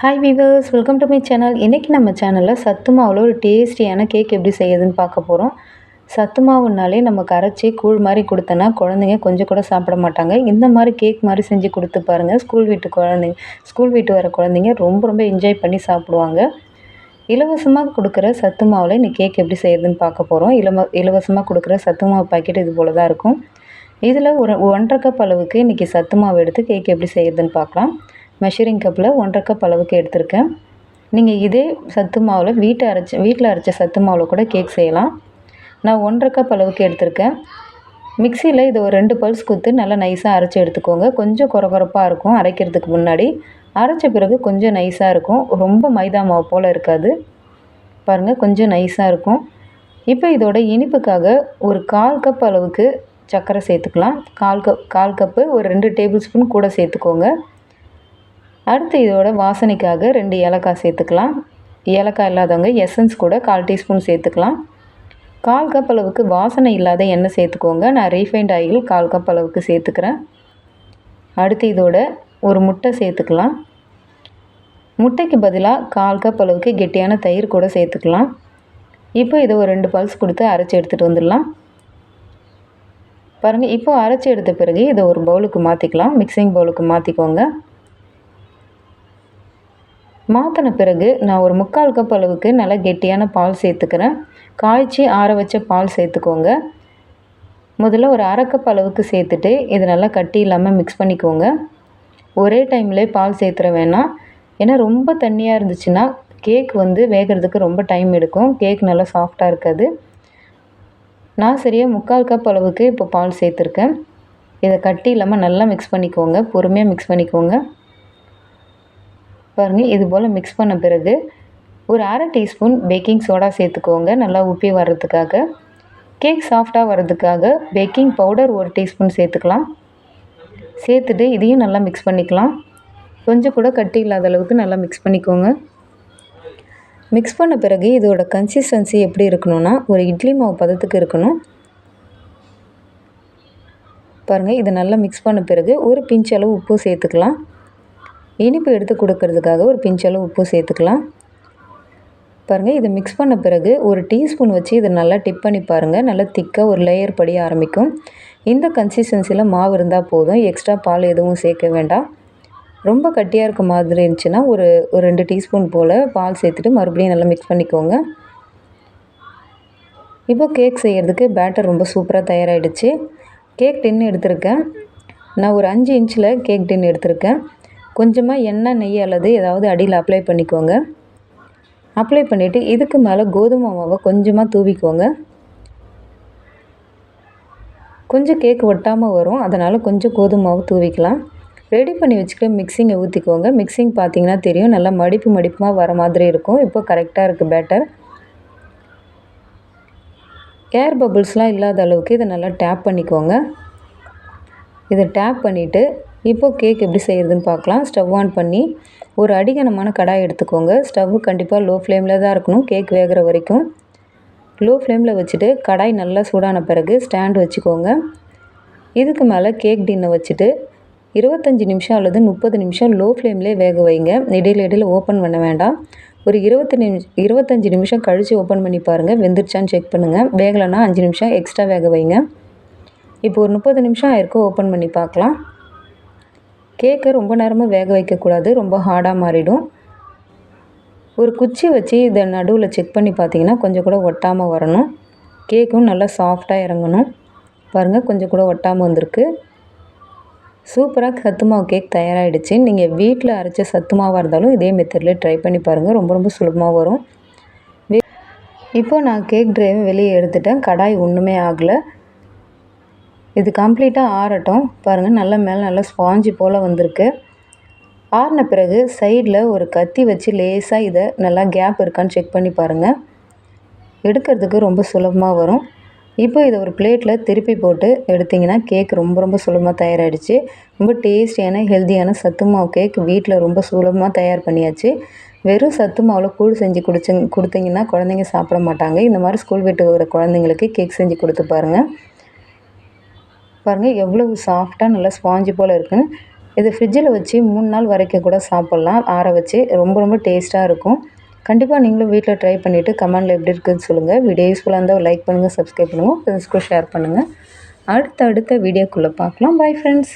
Hi viewers welcome to my channel இன்றைக்கி நம்ம சேனலில் சத்து மாவில் ஒரு டேஸ்டியான கேக் எப்படி செய்யுதுன்னு பார்க்க போகிறோம் சத்து மாவுனாலே நம்ம கரைச்சி கூழ் மாதிரி கொடுத்தோன்னா குழந்தைங்க கொஞ்சம் கூட சாப்பிட மாட்டாங்க. இந்த மாதிரி கேக் மாதிரி செஞ்சு கொடுத்து பாருங்கள் ஸ்கூல் வீட்டு குழந்தைங்க ஸ்கூல் வீட்டு வர குழந்தைங்க ரொம்ப ரொம்ப என்ஜாய் பண்ணி சாப்பிடுவாங்க. இலவசமாக கொடுக்குற சத்து மாவில் இன்றைக்கி கேக் எப்படி செய்யுதுன்னு பார்க்க போகிறோம் இலவ இலவசமாக கொடுக்குற சத்து மாவு பாக்கெட் இது போல் தான் இருக்கும். இதில் ஒரு ஒன்றரை கப் அளவுக்கு இன்றைக்கி சத்து மாவு எடுத்து கேக் எப்படி செய்யுதுன்னு பார்க்கலாம். மெஷரிங் கப்பில் ஒன்றரை கப் அளவுக்கு எடுத்திருக்கேன். நீங்கள் இதே சத்து மாவில் வீட்டை அரைச்சி வீட்டில் அரைச்ச சத்து மாவில் கூட கேக் செய்யலாம். நான் ஒன்றரை கப் அளவுக்கு எடுத்திருக்கேன். மிக்சியில் இதை ஒரு ரெண்டு பல்ஸ் குத்து நல்லா நைஸாக அரைச்சி எடுத்துக்கோங்க. கொஞ்சம் குறகுறப்பாக இருக்கும் அரைக்கிறதுக்கு முன்னாடி. அரைச்ச பிறகு கொஞ்சம் நைஸாக இருக்கும். ரொம்ப மைதா மாவு போல் இருக்காது. பாருங்கள் கொஞ்சம் நைஸாக இருக்கும். இப்போ இதோட இனிப்புக்காக ஒரு கால் கப் அளவுக்கு சர்க்கரை சேர்த்துக்கலாம். கால் கப் கால் கப்பு ஒரு ரெண்டு டேபிள் ஸ்பூன் கூட சேர்த்துக்கோங்க. அடுத்து இதோட வாசனைக்காக ரெண்டு ஏலக்காய் சேர்த்துக்கலாம். ஏலக்காய் இல்லாதவங்க எசன்ஸ் கூட கால் டீஸ்பூன் சேர்த்துக்கலாம். கால் கப் அளவுக்கு வாசனை இல்லாத எண்ணெய் சேர்த்துக்கோங்க. நான் ரீஃபைண்ட் ஆயில் கால் கப் அளவுக்கு சேர்த்துக்கிறேன். அடுத்து இதோட ஒரு முட்டை சேர்த்துக்கலாம். முட்டைக்கு பதிலாக கால் கப் அளவுக்கு கெட்டியான தயிர் கூட சேர்த்துக்கலாம். இப்போ இதை ஒரு ரெண்டு பல்ஸ் கொடுத்து அரைச்சி எடுத்துகிட்டு வந்துடலாம். பாருங்கள் இப்போ அரைச்சி எடுத்த பிறகு இதை ஒரு பவுலுக்கு மாற்றிக்கலாம் மிக்சிங் பவுலுக்கு மாற்றிக்கோங்க மாற்றின பிறகு நான் ஒரு முக்கால் கப் அளவுக்கு நல்லா கெட்டியான பால் சேர்த்துக்கிறேன். காய்ச்சி ஆற வச்ச பால் சேர்த்துக்கோங்க. முதல்ல ஒரு அரைக்கப் அளவுக்கு சேர்த்துட்டு இது நல்லா கட்டி இல்லாமல் மிக்ஸ் பண்ணிக்கோங்க. ஒரே டைம்லேயே பால் சேர்த்துற வேணாம். ஏன்னா ரொம்ப தண்ணியாக இருந்துச்சுன்னா கேக் வந்து வேகிறதுக்கு ரொம்ப டைம் எடுக்கும். கேக் நல்லா சாஃப்டாக இருக்காது. நான் சரியாக முக்கால் கப் அளவுக்கு இப்போ பால் சேர்த்துருக்கேன். இதை கட்டி இல்லாமல் நல்லா மிக்ஸ் பண்ணிக்கோங்க. பொறுமையாக மிக்ஸ் பண்ணிக்கோங்க. பாருங்கள் இது போல் மிக்ஸ் பண்ண பிறகு ஒரு அரை டீஸ்பூன் பேக்கிங் சோடா சேர்த்துக்கோங்க நல்லா உப்பி வர்றதுக்காக. கேக் சாஃப்டாக வர்றதுக்காக பேக்கிங் பவுடர் ஒரு டீஸ்பூன் சேர்த்துக்கலாம். சேர்த்துட்டு இதையும் நல்லா மிக்ஸ் பண்ணிக்கலாம். கொஞ்சம் கூட கட்டி இல்லாத அளவுக்கு நல்லா மிக்ஸ் பண்ணிக்கோங்க. மிக்ஸ் பண்ண பிறகு இதோட கன்சிஸ்டன்சி எப்படி இருக்கணும்னா ஒரு இட்லி மாவு பதத்துக்கு இருக்கணும். பாருங்கள் இதை நல்லா மிக்ஸ் பண்ண பிறகு ஒரு பிஞ்ச் அளவு உப்பு சேர்த்துக்கலாம். இனிப்பு எடுத்து கொடுக்கறதுக்காக ஒரு பிஞ்சளவு உப்பு சேர்த்துக்கலாம். பாருங்கள் இதை மிக்ஸ் பண்ண பிறகு ஒரு டீஸ்பூன் வச்சு இதை நல்லா டிப் பண்ணி பாருங்கள் நல்லா திக்காக ஒரு லேயர் படி ஆரம்பிக்கும். இந்த கன்சிஸ்டன்சியில் மாவு இருந்தால் போதும். எக்ஸ்ட்ரா பால் எதுவும் சேர்க்க வேண்டாம். ரொம்ப கட்டியாக இருக்க மாதிரி இருந்துச்சுன்னா ஒரு ஒரு ரெண்டு டீஸ்பூன் போல் பால் சேர்த்துட்டு மறுபடியும் நல்லா மிக்ஸ் பண்ணிக்கோங்க. இப்போ கேக் செய்கிறதுக்கு பேட்டர் ரொம்ப சூப்பராக தயாராகிடுச்சு கேக் டின் எடுத்திருக்கேன். நான் ஒரு அஞ்சு இன்ச்சில் கேக் டின் எடுத்திருக்கேன். கொஞ்சமாக எண்ணெய் நெய் அல்லது ஏதாவது அடியில் அப்ளை பண்ணிக்கோங்க. அப்ளை பண்ணிவிட்டு இதுக்கு மேலே கோதுமை மாவை கொஞ்சமாக தூவிக்கோங்க. கொஞ்சம் கேக் ஒட்டாமல் வரும். அதனால் கொஞ்சம் கோதுமை மாவு தூவிக்கலாம். ரெடி பண்ணி வச்சுக்கிட்டு மிக்சிங்கை ஊற்றிக்கோங்க மிக்சிங் பார்த்தீங்கன்னா தெரியும். நல்லா மடிப்பு மடிப்புமாக வர மாதிரி இருக்கும். இப்போ கரெக்டாக இருக்குது பேட்டர் ஏர் பபுள்ஸ்லாம் இல்லாத அளவுக்கு இதை நல்லா டேப் பண்ணிக்கோங்க. இதை டேப் பண்ணிவிட்டு இப்போது கேக் எப்படி செய்கிறதுன்னு பார்க்கலாம். ஸ்டவ் ஆன் பண்ணி ஒரு அடிகனமான கடாய் எடுத்துக்கோங்க. ஸ்டவ் கண்டிப்பாக லோ ஃப்ளேமில் தான் இருக்கணும். கேக் வேகிற வரைக்கும். லோ ஃப்ளேமில் வச்சுட்டு கடாய் நல்லா சூடான பிறகு ஸ்டாண்ட் வச்சுக்கோங்க. இதுக்கு மேலே கேக் டின்னை வச்சுட்டு இருபத்தஞ்சி நிமிஷம் அல்லது முப்பது நிமிஷம் லோ ஃப்ளேம்லேயே வேக வைங்க. இடையில இடையில ஓப்பன் பண்ண வேண்டாம். ஒரு இருபத்தி நிமிஷ் இருபத்தஞ்சி நிமிஷம் கழித்து ஓப்பன் பண்ணி பாருங்கள் வெந்துருச்சான்னு செக் பண்ணுங்கள் வேகலைன்னா அஞ்சு நிமிஷம் எக்ஸ்ட்ரா வேக வைங்க. இப்போ ஒரு முப்பது நிமிஷம் ஆயிருக்கும் ஓப்பன் பண்ணி பார்க்கலாம். கேக்கை ரொம்ப நேரமாக வேக வைக்கக்கூடாது ரொம்ப ஹார்டாக மாறிடும். ஒரு குச்சி வச்சு இதை நடுவில் செக் பண்ணி பார்த்தீங்கன்னா கொஞ்சம் கூட ஒட்டாமல் வரணும். கேக்கும் நல்லா சாஃப்டாக இறங்கணும். பாருங்கள் கொஞ்சம் கூட ஒட்டாமல் வந்திருக்கு. சூப்பராக சத்து மாவு கேக் தயாராகிடுச்சு நீங்கள் வீட்டில் அரைச்ச சத்து மாவாக இருந்தாலும் இதே மெத்தடில் ட்ரை பண்ணி பாருங்கள் ரொம்ப ரொம்ப சுலபமாக வரும். இப்போது நான் கேக் ட்ரைவை வெளியே எடுத்துட்டேன். கடாய் ஒன்றுமே ஆகலை. இது கம்ப்ளீட்டாக ஆறட்டும். பாருங்கள் நல்ல மேலே நல்லா ஸ்பாஞ்சு போல் வந்திருக்கு. ஆறின பிறகு சைடில் ஒரு கத்தி வச்சு லேசாக இதை நல்லா கேப் இருக்கான்னு செக் பண்ணி பாருங்கள் எடுக்கிறதுக்கு ரொம்ப சுலபமாக வரும். இப்போ இதை ஒரு பிளேட்டில் திருப்பி போட்டு எடுத்திங்கன்னா கேக் ரொம்ப ரொம்ப சுலபமாக தயாராகிடுச்சு ரொம்ப டேஸ்டியான ஹெல்த்தியான சத்து மாவு கேக் வீட்டில் ரொம்ப சுலபமாக தயார் பண்ணியாச்சு. வெறும் சத்து மாவில் கூழ் செஞ்சு குடிச்சு கொடுத்தீங்கன்னா குழந்தைங்க சாப்பிட மாட்டாங்க. இந்த மாதிரி ஸ்கூல் விட்டு வர குழந்தைங்களுக்கு கேக் செஞ்சு கொடுத்து பாருங்கள் பாருங்கள் எவ்வளவு சாஃப்டாக நல்லா ஸ்பாஞ்சு போல் இருக்குன்னு. இது ஃப்ரிட்ஜில் வச்சு மூணு நாள் வரைக்கும் கூட சாப்பிட்லாம். ஆற வச்சு ரொம்ப ரொம்ப டேஸ்ட்டாக இருக்கும். கண்டிப்பாக நீங்களும் வீட்டில் ட்ரை பண்ணிவிட்டு கமெண்டில் எப்படி இருக்குதுன்னு சொல்லுங்கள் வீடியோ யூஸ்ஃபுல்லாக இருந்தால் லைக் பண்ணுங்கள் சப்ஸ்கிரைப் பண்ணுங்கள் ஃப்ரெண்ட்ஸ்க்கும் ஷேர் பண்ணுங்கள் அடுத்த அடுத்த வீடியோக்குள்ளே பார்க்கலாம். Bye friends